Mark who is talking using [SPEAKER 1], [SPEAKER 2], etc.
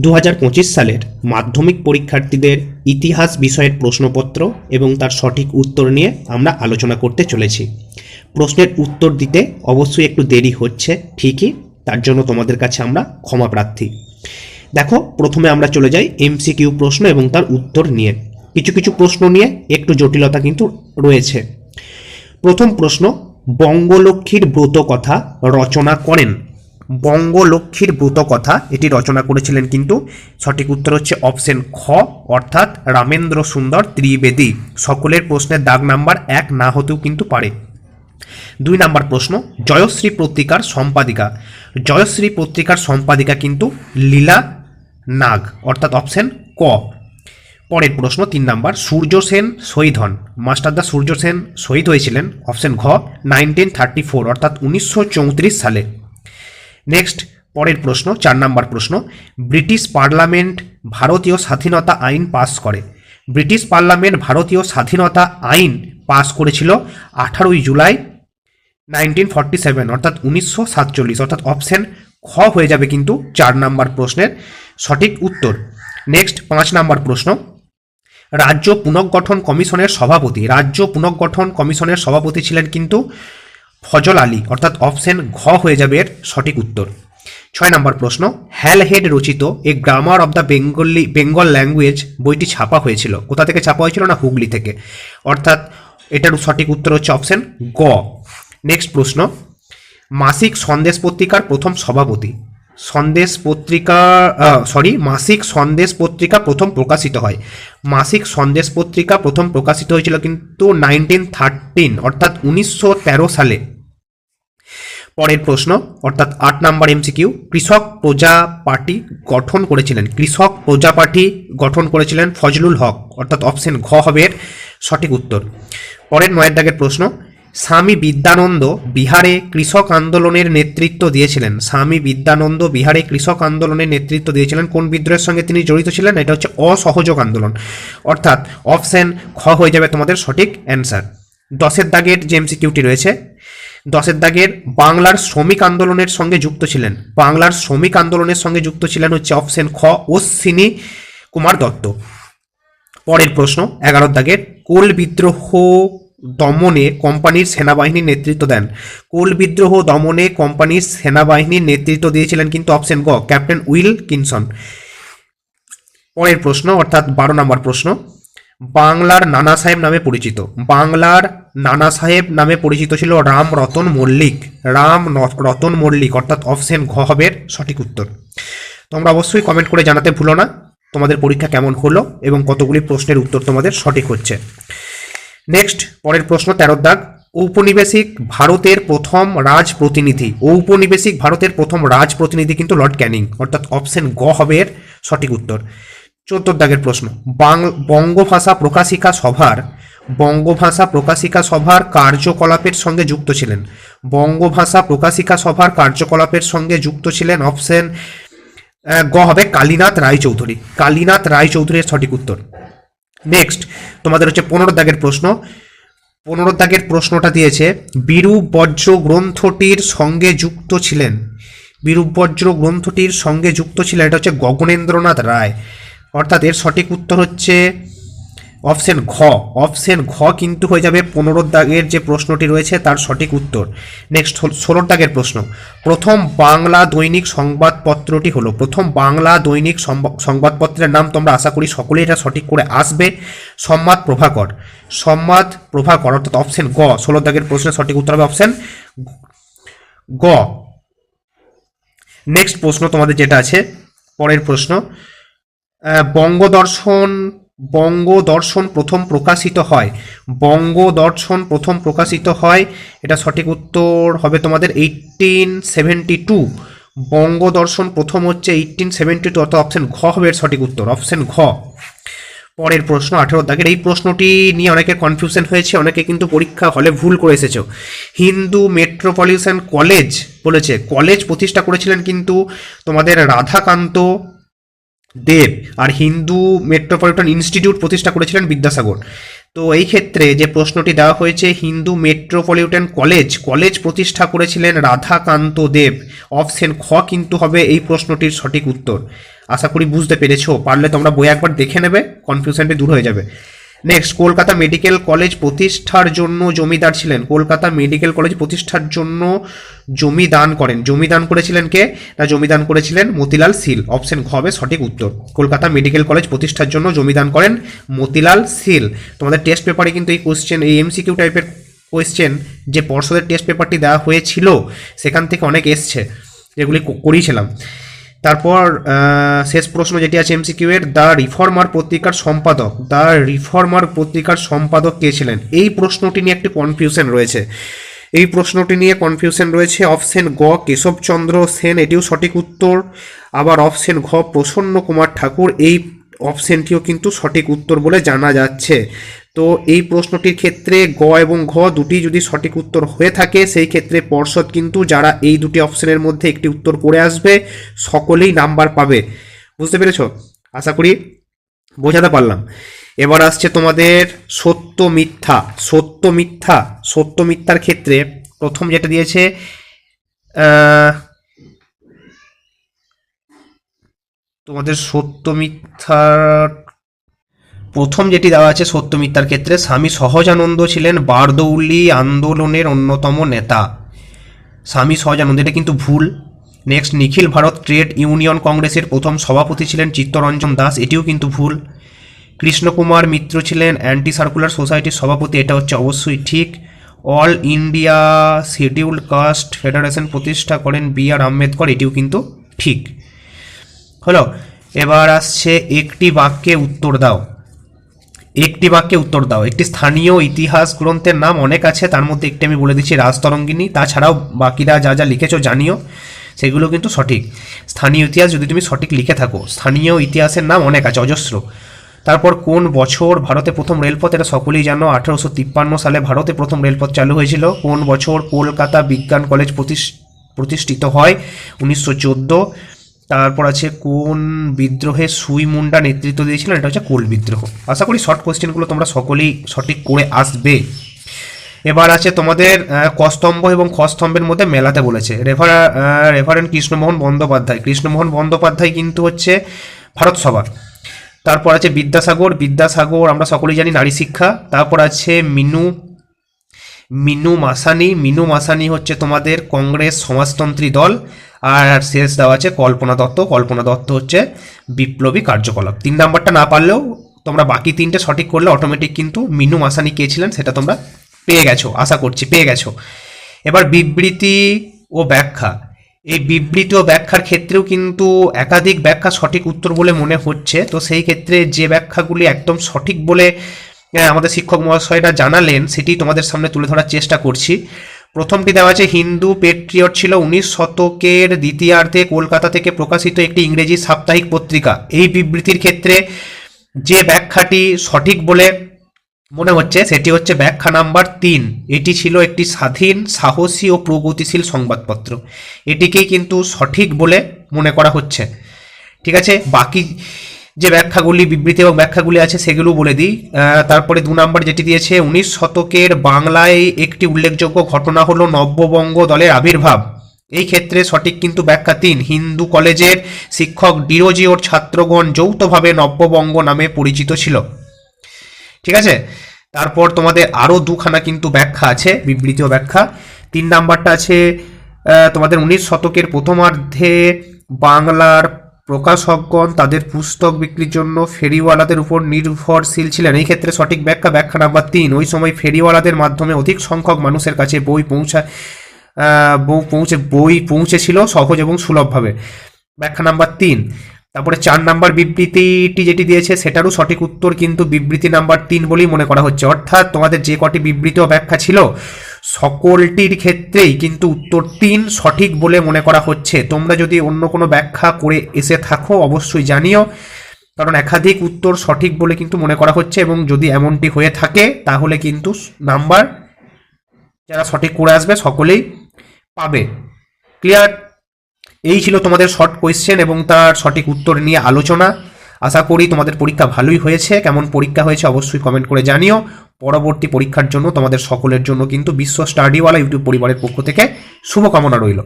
[SPEAKER 1] দু হাজার পঁচিশ সালের মাধ্যমিক পরীক্ষার্থীদের ইতিহাস বিষয়ের প্রশ্নপত্র এবং তার সঠিক উত্তর নিয়ে আমরা আলোচনা করতে চলেছি। প্রশ্নের উত্তর দিতে অবশ্যই একটু দেরি হচ্ছে, ঠিকই, তার জন্য তোমাদের কাছে আমরা ক্ষমা প্রার্থী। দেখো, প্রথমে আমরা চলে যাই এমসিকিউ প্রশ্ন এবং তার উত্তর নিয়ে। কিছু কিছু প্রশ্ন নিয়ে একটু জটিলতা কিন্তু রয়েছে। প্রথম প্রশ্ন, বঙ্গলক্ষ্মীর ব্রত কথা রচনা করেন বঙ্গলক্ষ্মীর ব্রত কথা এটি রচনা করেছিলেন কিন্তু সঠিক উত্তর হচ্ছে অপশন খ, অর্থাৎ রামেন্দ্র সুন্দর ত্রিবেদী। সকলের প্রশ্নের দাগ নাম্বার এক না হতেও কিন্তু পারে। দুই নাম্বার প্রশ্ন, জয়শ্রী পত্রিকার সম্পাদিকা। জয়শ্রী পত্রিকার সম্পাদিকা কিন্তু লীলা নাগ, অর্থাৎ অপশন ক। পরের প্রশ্ন, তিন নাম্বার, সূর্য সেন শহীদ হন। মাস্টারদা সূর্য সেন শহীদ হয়েছিলেন, অপশন ঘ, নাইনটিন থার্টি ফোর, অর্থাৎ উনিশশো চৌত্রিশ সালে। নেক্সট পরের প্রশ্ন, চার নাম্বার প্রশ্ন। ব্রিটিশ পার্লামেন্ট ভারতীয় স্বাধীনতা আইন পাস করে। ব্রিটিশ পার্লামেন্ট ভারতীয় স্বাধীনতা আইন পাস করেছিল আঠারোই জুলাই নাইনটিন ফর্টি সেভেন, অর্থাৎ উনিশশো সাতচল্লিশ। অর্থাৎ অপশন খ হয়ে যাবে কিন্তু চার নাম্বার প্রশ্নের সঠিক উত্তর। নেক্সট পাঁচ নাম্বার প্রশ্ন। রাজ্য পুনর্গঠন কমিশনের সভাপতি। রাজ্য পুনর্গঠন কমিশনের সভাপতি ছিলেন কিন্তু ফজল আলী, অর্থাৎ অপশন ঘ হয়ে যাবে এর সঠিক উত্তর। ছয় নম্বর প্রশ্ন হ্যালহেড রচিত a grammar of the Bengali Bengal language বইটি ছাপা হয়েছিল। কোথা থেকে ছাপা হয়েছিল না হুগলি থেকে? অর্থাৎ এটার সঠিক উত্তর হচ্ছে অপশন গ। নেক্সট প্রশ্ন, মাসিক সন্দেশ পত্রিকার প্রথম সভাপতি সন্দেশ পত্রিকা সরি মাসিক সন্দেশ পত্রিকা প্রথম প্রকাশিত হয়। মাসিক সন্দেশ পত্রিকা প্রথম প্রকাশিত হয়েছিল কিন্তু নাইনটিন থার্টিন অর্থাৎ উনিশশো তেরো সালে। পরের প্রশ্ন, অর্থাৎ আট নাম্বার এমসিকিউ কৃষক প্রজা পার্টি গঠন করেছিলেন। কৃষক প্রজা পার্টি গঠন করেছিলেন ফজলুল হক, অর্থাৎ অপশন ঘ হবে সঠিক উত্তর। পরের নয়ের দাগের প্রশ্ন স্বামী বিদ্যানন্দ বিহারে কৃষক আন্দোলনের নেতৃত্ব দিয়েছিলেন। স্বামী বিদ্যানন্দ বিহারে কৃষক আন্দোলনের নেতৃত্ব দিয়েছিলেন। কোন বিদ্রোহের সঙ্গে তিনি জড়িত ছিলেন? এটা হচ্ছে অসহযোগ আন্দোলন। অর্থাৎ অপশান খ হয়ে যাবে তোমাদের সঠিক অ্যান্সার। দশের দাগের যে এমসিকিউটি রয়েছে, দশের দাগের বাংলার শ্রমিক আন্দোলনের সঙ্গে যুক্ত ছিলেন। বাংলার শ্রমিক আন্দোলনের সঙ্গে যুক্ত ছিলেন হচ্ছে অপশন খ, অশ্বিনী কুমার দত্ত। পরের প্রশ্ন এগারো দাগের কোল বিদ্রোহ দমনে কোম্পানির সেনাবাহিনীর নেতৃত্ব দেন। কোল বিদ্রোহ দমনে কোম্পানির সেনাবাহিনীর নেতৃত্ব দিয়েছিলেন কিন্তু অপশন গ, ক্যাপ্টেন উইল কিনসন। পরের প্রশ্ন, অর্থাৎ বারো নম্বর প্রশ্ন, বাংলার নানা সাহেব নামে পরিচিত। বাংলার নানা সাহেব নামে পরিচিত ছিল রাম রতন মল্লিক। রাম রতন মল্লিক, অর্থাৎ অপশন ঘ হবে সঠিক উত্তর। তোমরা অবশ্যই কমেন্ট করে জানাতে ভুলো না। তোমাদের পরীক্ষা কেমন হলো এবং কতগুলি প্রশ্নের উত্তর তোমাদের সঠিক হচ্ছে। নেক্সট পরের প্রশ্ন তেরোর দাগ। ঔপনিবেশিক ভারতের প্রথম রাজ প্রতিনিধি ঔপনিবেশিক ভারতের প্রথম রাজ প্রতিনিধি কিন্তু লর্ড ক্যানিং। অর্থাৎ অপশন গ হবে এর সঠিক উত্তর। চোদ্দোর দাগের প্রশ্ন বঙ্গভাষা প্রকাশিকা সভার বঙ্গভাষা প্রকাশিকা সভার কার্যকলাপের সঙ্গে যুক্ত ছিলেন। বঙ্গভাষা প্রকাশিকা সভার কার্যকলাপের সঙ্গে যুক্ত ছিলেন অপশন গ হবে কালীনাথ রায়চৌধুরী। কালীনাথ রায়চৌধুরীর সঠিক উত্তর। নেক্সট তোমাদের হচ্ছে পনেরো দাগের প্রশ্ন। পনেরো দাগের প্রশ্নটা দিয়েছে বীরু বজ্র গ্রন্থটির সঙ্গে যুক্ত ছিলেন। বিরূপ বজ্র গ্রন্থটির সঙ্গে যুক্ত ছিলেন, এটা হচ্ছে গগনেন্দ্রনাথ রায়। অর্থাৎ এর সঠিক উত্তর হচ্ছে অপশন ঘ। অপশন ঘ কিন্তু হয়ে যাবে পনেরো দাগের যে প্রশ্নটি রয়েছে তার সঠিক উত্তর। নেক্সট ষোলোর দাগের প্রশ্ন। প্রথম বাংলা দৈনিক সংবাদপত্রটি হলো প্রথম বাংলা দৈনিক সংবাদপত্রের নাম তোমরা আশা করি সকলেই এটা সঠিক করে আসবে। সম্বাদ প্রভাকর। সম্বাদ প্রভাকর অর্থাৎ অপশন গ। ষোলো দাগের প্রশ্নের সঠিক উত্তর হবে অপশন গ। নেক্সট প্রশ্ন তোমাদের যেটা আছে, পরের প্রশ্ন। বঙ্গদর্শন বঙ্গদর্শন প্রথম প্রকাশিত হয়। বঙ্গদর্শন প্রথম প্রকাশিত হয়, এটা সঠিক উত্তর হবে তোমাদের এইটিন সেভেন্টি টু বঙ্গদর্শন প্রথম হচ্ছে এইটিন সেভেন্টি টু অর্থাৎ অপশন ঘ হবে এর সঠিক উত্তর অপশন ঘ। পরের প্রশ্ন, আঠেরো দাগের এই প্রশ্নটি নিয়ে অনেকের কনফিউশন হয়েছে, অনেকে কিন্তু পরীক্ষা হলে ভুল করে এসেছ। হিন্দু মেট্রোপলিটন কলেজ বলেছে কলেজ প্রতিষ্ঠা করেছিলেন কিন্তু তোমাদের রাধাকান্ত দেব আর হিন্দু মেট্রোপলিটন ইনস্টিটিউট প্রতিষ্ঠা করেছিলেন বিদ্যাসাগর। তো এই ক্ষেত্রে যে প্রশ্নটি দেওয়া হয়েছে, হিন্দু মেট্রোপলিটন কলেজ কলেজ প্রতিষ্ঠা করেছিলেন রাধাকান্ত দেব। অপশন খ কিন্তু হবে এই প্রশ্নটির সঠিক উত্তর। আশা করি বুঝতে পেরেছ। পারলে তোমরা বই একবার দেখে নেবে কনফিউশনটি দূর হয়ে যাবে। নেক্সট কলকাতা মেডিকেল কলেজ প্রতিষ্ঠার জন্য জমিদার ছিলেন। কলকাতা মেডিকেল কলেজ প্রতিষ্ঠার জন্য জমি দান করেন। জমি দান করেছিলেন কে? না, জমি দান করেছিলেন মতিলাল সিল। অপশন ঘ হবে সঠিক উত্তর। কলকাতা মেডিকেল কলেজ প্রতিষ্ঠার জন্য জমি দান করেন মতিলাল সিল। তোমাদের টেস্ট পেপারে কিন্তু এই কোশ্চেন এই এমসিকিউ টাইপের কোয়েশ্চেন যে পর্ষদের টেস্ট পেপারটি দেওয়া হয়েছিল, সেখান থেকে অনেক এসছে, যেগুলি করিয়েছিলাম। তারপর শেষ প্রশ্ন যেটি আছে এমসিকিউ এর, দ্য রিফর্মার পত্রিকার সম্পাদক। দ্য রিফর্মার পত্রিকার সম্পাদক কে ছিলেন? এই প্রশ্নটি নিয়ে একটি কনফিউশন রয়েছে। এই প্রশ্নটি নিয়ে কনফিউশন রয়েছে অপশন গ, কেশবচন্দ্র সেন, এটিও সঠিক উত্তর। আবার অপশন ঘ, প্রসন্ন কুমার ঠাকুর, এই অপশনটিও কিন্তু সঠিক উত্তর বলে জানা যাচ্ছে। তো এই প্রশ্নটির ক্ষেত্রে গ এবং ঘ দুটি যদি সঠিক উত্তর হয়ে থাকে, সেই ক্ষেত্রে পর্ষদ কিন্তু যারা এই দুটি অপশনের মধ্যে একটি উত্তর করে আসবে, সকলেই নাম্বার পাবে। বুঝতে পেরেছ? আশা করি বোঝাতে পারলাম। এবার আসছে তোমাদের সত্য মিথ্যা। সত্য মিথ্যা। সত্য মিথ্যার ক্ষেত্রে প্রথম যেটা দিয়েছে তোমাদের সত্য মিথ্যার প্রথম যেটি দেওয়া আছে সত্য মিথ্যার ক্ষেত্রে, স্বামী সহজানন্দ ছিলেন বারদৌলি আন্দোলনের অন্যতম নেতা। স্বামী সহজানন্দ, এটা কিন্তু ভুল। Next Nikhil Bharat trade union কংগ্রেসের প্রথম সভাপতি ছিলেন চিত্তরঞ্জন দাস, এটিও কিন্তু ভুল। কৃষ্ণকুমার মিত্র ছিলেন অ্যান্টি সার্কুলার সোসাইটির সভাপতি, এটা হচ্ছে অবশ্যই ঠিক। All India scheduled caste federation প্রতিষ্ঠা করেন বি আর আম্বেদকর, এটিও কিন্তু ঠিক। হলো, এবার আসছে একটি বাক্যে উত্তর দাও। একটি বাক্যে উত্তর দাও। একটি স্থানীয় ইতিহাস গ্রন্থের নাম অনেক আছে, তার মধ্যে একটি আমি বলে দিচ্ছি রাজতরঙ্গিনী। তাছাড়াও বাকিরা যা যা লিখেছো জানিও, সেগুলো কিন্তু সঠিক। স্থানীয় ইতিহাস যদি তুমি সঠিক লিখে থাকো, স্থানীয় ইতিহাসের নাম অনেক আছে, অজস্র। তারপর কোন বছর ভারতে প্রথম রেলপথ, এটা সকলেই জানো, আঠারোশো তিপ্পান্ন সালে ভারতে প্রথম রেলপথ চালু হয়েছিল। কোন বছর কলকাতা বিজ্ঞান কলেজ প্রতিষ- প্রতিষ্ঠিত হয়? উনিশশো চোদ্দ তারপর আছে কোন বিদ্রোহে সুই মুন্ডা নেতৃত্ব দিয়েছিলেন এটা হচ্ছে কোল বিদ্রোহ। আশা করি শর্ট কোশ্চেনগুলো তোমরা সকলেই সঠিক করে আসবে। এবার আছে তোমাদের কস্তম্ভ এবং খস্তম্ভের মধ্যে মেলাতে বলেছে। Refer referent Krishnamohan Bandyopadhyay. Krishnamohan Bandyopadhyay কিন্তু হচ্ছে ভারত সভা তারপর আছে বিদ্যাসাগর। বিদ্যাসাগর আমরা সকলেই জানি নারী শিক্ষা। তারপর আছে মিনু। মিনু মাসানি। মিনু মাসানি হচ্ছে তোমাদের কংগ্রেস সমাজতন্ত্রী দল। আর শেষ দেওয়া আছে কল্পনা দত্ত। কল্পনা দত্ত হচ্ছে বিপ্লবী কার্যকলাপ। তিন নাম্বারটা না পারলেও তোমরা বাকি তিনটে সঠিক করলে অটোমেটিক কিন্তু মিনু মাসানি কে ছিলেন সেটা তোমরা পেয়ে গেছো, আশা করছি পেয়ে গেছো। এবার বিবৃতি ও ব্যাখ্যা। এই বিবৃতি ও ব্যাখ্যার ক্ষেত্রেও কিন্তু একাধিক ব্যাখ্যা সঠিক উত্তর বলে মনে হচ্ছে। তো সেই ক্ষেত্রে যে ব্যাখ্যাগুলি একদম সঠিক বলে আমাদের শিক্ষক মহাশয়রা জানালেন, সেটি তোমাদের সামনে তুলে ধরার চেষ্টা করছি। প্রথমটি দেওয়া আছে, হিন্দু পেট্রিয়ট ছিল উনিশ শতকের দ্বিতীয়ার্ধে কলকাতা থেকে প্রকাশিত একটি ইংরেজি সাপ্তাহিক পত্রিকা। এই বিবৃতির ক্ষেত্রে যে ব্যাখ্যাটি সঠিক বলে মনে হচ্ছে, সেটি হচ্ছে ব্যাখ্যা নাম্বার তিন। এটি ছিল একটি স্বাধীন, সাহসী ও প্রগতিশীল সংবাদপত্র। এটিকেই কিন্তু সঠিক বলে মনে করা হচ্ছে। ঠিক আছে? বাকি যে ব্যাখ্যাগুলি, বিবৃতি এবং ব্যাখ্যাগুলি আছে সেগুলো বলে দিই। তারপরে দু নম্বর যেটি দিয়েছে, উনিশ শতকের বাংলায় একটি উল্লেখযোগ্য ঘটনা হলো নব্যবঙ্গ দলের আবির্ভাব। এই ক্ষেত্রে সঠিক কিন্তু ব্যাখ্যা তিন, হিন্দু কলেজের শিক্ষক ডিরোজি ওর ছাত্রগণ যৌথভাবে নব্যবঙ্গ নামে পরিচিত ছিল। ঠিক আছে? তারপর তোমাদের আরও দুখানা কিন্তু ব্যাখ্যা আছে বিবৃতি ও ব্যাখ্যা। তিন নাম্বারটা আছে তোমাদের উনিশ শতকের প্রথমার্ধে বাংলার প্রকাশকগণ তাদের পুস্তক বিক্রির জন্য ফেরিওয়ালাদের উপর নির্ভরশীল ছিলেন। এই ক্ষেত্রে সঠিক ব্যাখ্যা ব্যাখ্যা নাম্বার তিন। ওই সময় ফেরিওয়ালাদের মাধ্যমে অধিক সংখ্যক মানুষের কাছে বই পৌঁছা পৌঁছে, বই পৌঁছেছিল সহজ এবং সুলভভাবে। ব্যাখ্যা নাম্বার তিন। তারপরে চার নাম্বার বিবৃতিটি যেটি দিয়েছে, সেটারও সঠিক উত্তর কিন্তু বিবৃতি নাম্বার তিন বলেই মনে করা হচ্ছে। অর্থাৎ তোমাদের যে কটি বিবৃতি ব্যাখ্যা ছিল সকলটির ক্ষেত্রেই কিন্তু উত্তর তিন সঠিক বলে মনে করা হচ্ছে। তোমরা যদি অন্য কোনো ব্যাখ্যা করে এসে থাকো, অবশ্যই জানিও। কারণ একাধিক উত্তর সঠিক বলে কিন্তু মনে করা হচ্ছে এবং যদি এমনটি হয়ে থাকে, তাহলে কিন্তু নাম্বার যারা সঠিক করে আসবে সকলেই পাবে। ক্লিয়ার? এই ছিল তোমাদের শর্ট কোয়েশ্চেন এবং তার সঠিক উত্তর নিয়ে আলোচনা। আশা করি তোমাদের পরীক্ষা ভালোই হয়েছে। কেমন পরীক্ষা হয়েছে অবশ্যই কমেন্ট করে জানিও। পরবর্তী পরীক্ষার জন্য তোমাদের সকলের জন্য কিন্তু বিশ্ব স্টাডিওয়ালা ইউটিউব পরিবারের পক্ষ থেকে শুভকামনা রইল।